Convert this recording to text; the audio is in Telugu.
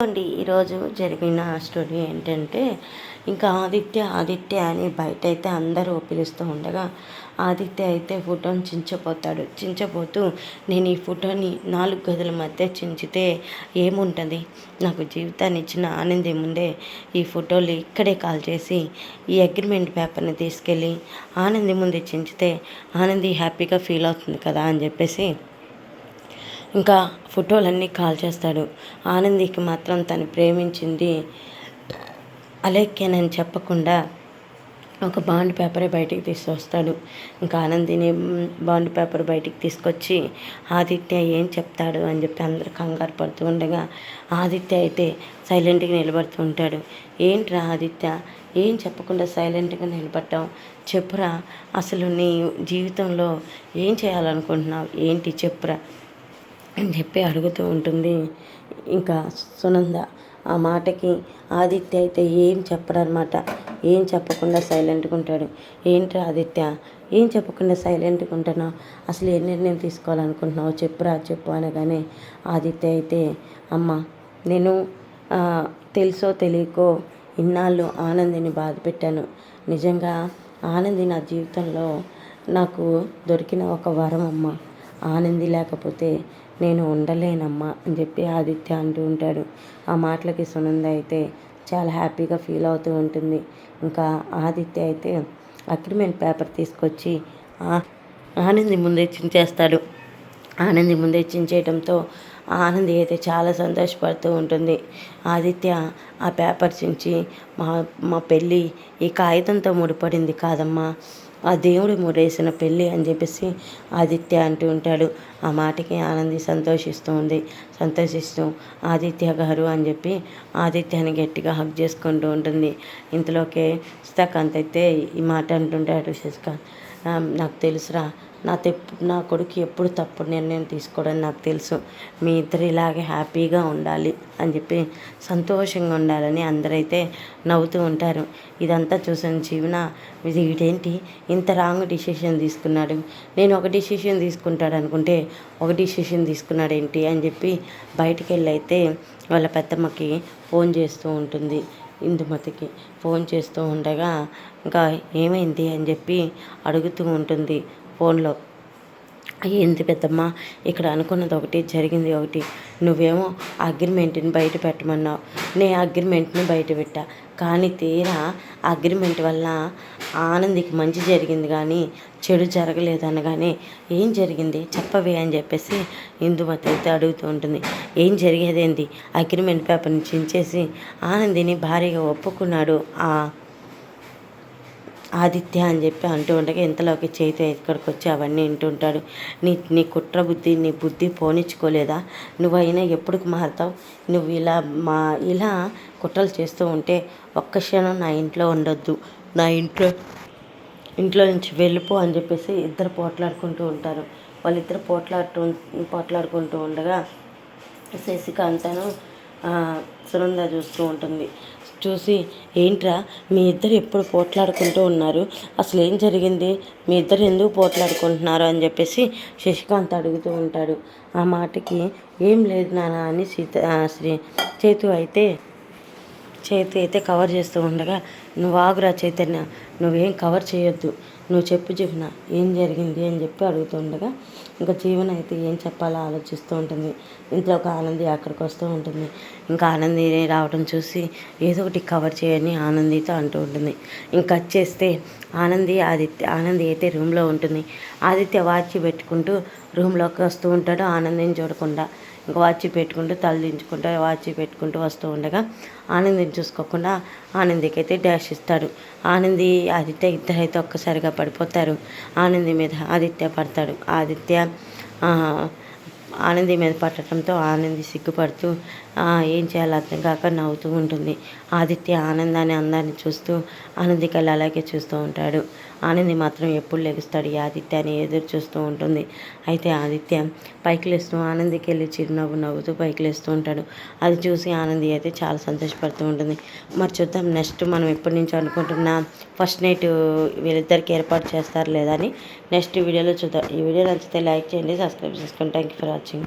అండి ఈరోజు జరిగిన స్టోరీ ఏంటంటే ఇంకా ఆదిత్య ఆదిత్య అని బయట అయితే అందరూ పిలుస్తూ ఉండగా ఆదిత్య అయితే ఫోటోని చించపోతాడు చించపోతూ నేను ఈ ఫోటోని నాలుగు గదుల మధ్య చించితే ఏముంటుంది? నాకు జీవితాన్ని ఇచ్చిన ఆనంది ముందే ఈ ఫోటోలు ఇక్కడే కాల్ చేసి ఈ అగ్రిమెంట్ పేపర్ని తీసుకెళ్ళి ఆనంది ముందే చించితే ఆనంది హ్యాపీగా ఫీల్ అవుతుంది కదా అని చెప్పేసి ఇంకా ఫోటోలన్నీ కాల్ చేస్తాడు. ఆనందికి మాత్రం తను ప్రేమించింది అలేఖ్యనని చెప్పకుండా ఒక బాండ్ పేపరే బయటికి తీసుకొస్తాడు. ఇంకా ఆనందిని బాండ్ పేపర్ బయటికి తీసుకొచ్చి ఆదిత్య ఏం చెప్తాడు? అని చెప్పి అందరు కంగారు పడుతూ ఉండగా ఆదిత్య అయితే సైలెంట్గా నిలబడుతూ ఉంటాడు. ఏంట్రా ఆదిత్య? ఏం చెప్పకుండా సైలెంట్గా నిలబడ్డావు? చెప్పురా అసలు నీ జీవితంలో ఏం చేయాలనుకుంటున్నావు? ఏంటి చెప్పురా? అని చెప్పి అడుగుతూ ఉంటుంది. ఇంకా సునంద ఆ మాటకి ఆదిత్య అయితే ఏం చెప్పరనమాట ఏం చెప్పకుండా సైలెంట్గా ఉంటాడు. ఏంటి ఆదిత్య? ఏం చెప్పకుండా సైలెంట్గా ఉంటున్నావు అసలు ఏ నిర్ణయం తీసుకోవాలనుకుంటున్నావు చెప్పురా చెప్పు అనగానే ఆదిత్య అయితే అమ్మ నేను తెలుసో తెలియకో ఇన్నాళ్ళు ఆనందిని బాధ పెట్టాను. నిజంగా ఆనంది నా జీవితంలో నాకు దొరికిన ఒక వరం అమ్మ. ఆనంది లేకపోతే నేను ఉండలేనమ్మా అని చెప్పి ఆదిత్య అంటూ ఉంటాడు. ఆ మాటలకి సునంద అయితే చాలా హ్యాపీగా ఫీల్ అవుతూ ఉంటుంది. ఇంకా ఆదిత్య అయితే అగ్రిమెంట్ పేపర్ తీసుకొచ్చి ఆనంది ముందే చించేస్తాడు. ఆనంది ముందే చించేయడంతో ఆనంది అయితే చాలా సంతోషపడుతూ ఉంటుంది. ఆదిత్య ఆ పేపర్ చించి మా మా పెళ్ళి ఈ కాగితంతో ముడిపడింది కాదమ్మా. ఆ దేవుడు మురేసిన పెళ్ళి అని చెప్పేసి ఆదిత్య అంటూ ఉంటాడు. ఆ మాటకి ఆనంది సంతోషిస్తూ ఉంది. సంతోషిస్తూ ఆదిత్య గారు అని చెప్పి ఆదిత్యాన్ని గట్టిగా హక్ చేసుకుంటూ ఉంటుంది. ఇంతలోకే శశికాంత్ అయితే ఈ మాట అంటుంటాడు శశికాంత్ నాకు తెలుసురా నా తెప్పు నా కొడుకు ఎప్పుడు తప్పుడు నిర్ణయం తీసుకోవడం నాకు తెలుసు. మీ ఇద్దరు ఇలాగే హ్యాపీగా ఉండాలి అని చెప్పి సంతోషంగా ఉండాలని అందరైతే నవ్వుతూ ఉంటారు. ఇదంతా చూసిన జీవన ఇది వీడేంటి ఇంత రాంగ్ డిసిషన్ తీసుకున్నాడు. నేను ఒక డిసిషన్ తీసుకుంటాడు అనుకుంటే ఒక డిసిషన్ తీసుకున్నాడు ఏంటి అని చెప్పి బయటికి వెళ్ళి అయితే వాళ్ళ పెద్దమ్మకి ఫోన్ చేస్తూ ఉంటుంది. ఇందుమతికి ఫోన్ చేస్తూ ఉండగా ఇంకా ఏమైంది? అని చెప్పి అడుగుతూ ఉంటుంది ఫోన్లో. ఏంది పెద్దమ్మ ఇక్కడ అనుకున్నది ఒకటి జరిగింది ఒకటి. నువ్వేమో అగ్రిమెంట్ని బయట పెట్టమన్నావు. నేను అగ్రిమెంట్ని బయట పెట్టా. కానీ తీరా అగ్రిమెంట్ వల్ల ఆనందికి మంచి జరిగింది కానీ చెడు జరగలేదు అనగానే ఏం జరిగింది? చెప్పవే అని చెప్పేసి ఇందుమతి అయితే అడుగుతూ ఉంటుంది. ఏం జరిగేదేంది? అగ్రిమెంట్ పేపర్ని చించేసి ఆనందిని భారీగా ఒప్పుకున్నాడు ఆ ఆదిత్య అని చెప్పి అంటూ ఉండగా ఇంతలోకి చేతి ఇక్కడికి వచ్చి అవన్నీ వింటుంటాడు. నీ నీ కుట్ర బుద్ధి నీ బుద్ధి పోనిచ్చుకోలేదా? నువ్వైనా ఎప్పటికి మారుతావు? నువ్వు ఇలా మా ఇలా కుట్రలు చేస్తూ ఉంటే ఒక్క క్షణం నా ఇంట్లో ఉండొద్దు. నా ఇంట్లో ఇంట్లో నుంచి వెళ్ళిపో అని చెప్పేసి ఇద్దరు పోట్లాడుకుంటూ ఉంటారు. వాళ్ళిద్దరు పోట్లాడుతూ పోట్లాడుకుంటూ ఉండగా శశికాంతను సునంద చూస్తూ ఉంటుంది. చూసి ఏంట్రా మీ ఇద్దరు ఎప్పుడు పోట్లాడుకుంటూ ఉన్నారు? అసలు ఏం జరిగింది? మీ ఇద్దరు ఎందుకు పోట్లాడుకుంటున్నారు? అని చెప్పేసి శశికాంత్ అడుగుతూ ఉంటాడు. ఆ మాటకి ఏం లేదు నాన్న అని సీత శ్రీ చేతు అయితే చేతి అయితే కవర్ చేస్తూ ఉండగా నువ్వు ఆగురా చైతన్య నువ్వేం కవర్ చేయొద్దు. నువ్వు చెప్పు జీవన ఏం జరిగింది అని చెప్పి అడుగుతుండగా ఇంకా జీవన అయితే ఏం చెప్పాలో ఆలోచిస్తూ ఉంటుంది. ఇంట్లో ఒక ఆనంది అక్కడికి వస్తూ ఉంటుంది. ఇంకా ఆనంది రావడం చూసి ఏదో ఒకటి కవర్ చేయని ఆనందితో అంటూ ఉంటుంది. ఇంకా చేస్తే ఆనంది ఆదిత్య ఆనంది అయితే రూమ్లో ఉంటుంది. ఆదిత్య వాచ్ పెట్టుకుంటూ రూమ్లోకి వస్తూ ఉంటాడు ఆనందిని చూడకుండా. ఇంకా వాచి పెట్టుకుంటూ తలదించుకుంటూ వాచి పెట్టుకుంటూ వస్తూ ఉండగా ఆనందిని చూసుకోకుండా ఆనందికి అయితే డాష్ ఇస్తాడు. ఆనంది ఆదిత్య ఇద్దరైతే ఒక్కసారిగా పడిపోతారు. ఆనంది మీద ఆదిత్య పడతాడు. ఆదిత్య ఆనంది మీద పట్టడంతో ఆనంది సిగ్గుపడుతూ ఏం చేయాలో అర్థం కాక నవ్వుతూ ఉంటుంది. ఆదిత్య ఆనందాన్ని అందాన్ని చూస్తూ ఆనంది అలాగే చూస్తూ ఉంటాడు. ఆనంది మాత్రం ఎప్పుడు లెగుస్తాడు? ఈ ఆదిత్యాన్ని ఎదురు చూస్తూ ఉంటుంది. అయితే ఆదిత్య పైకి లేస్తూ ఆనందికి వెళ్ళి చిరునవ్వు నవ్వుతూ పైకి లేస్తూ ఉంటాడు. అది చూసి ఆనంది అయితే చాలా సంతోషపడుతూ ఉంటుంది. మరి చూద్దాం నెక్స్ట్ మనం ఎప్పటి నుంచో అనుకుంటున్నా ఫస్ట్ నైట్ వీళ్ళిద్దరికి ఏర్పాటు చేస్తారు లేదా అని నెక్స్ట్ వీడియోలో చూద్దాం. ఈ వీడియో నచ్చితే లైక్ చేయండి సబ్స్క్రైబ్ చేసుకోండి థ్యాంక్ యూ ఫర్ వాచింగ్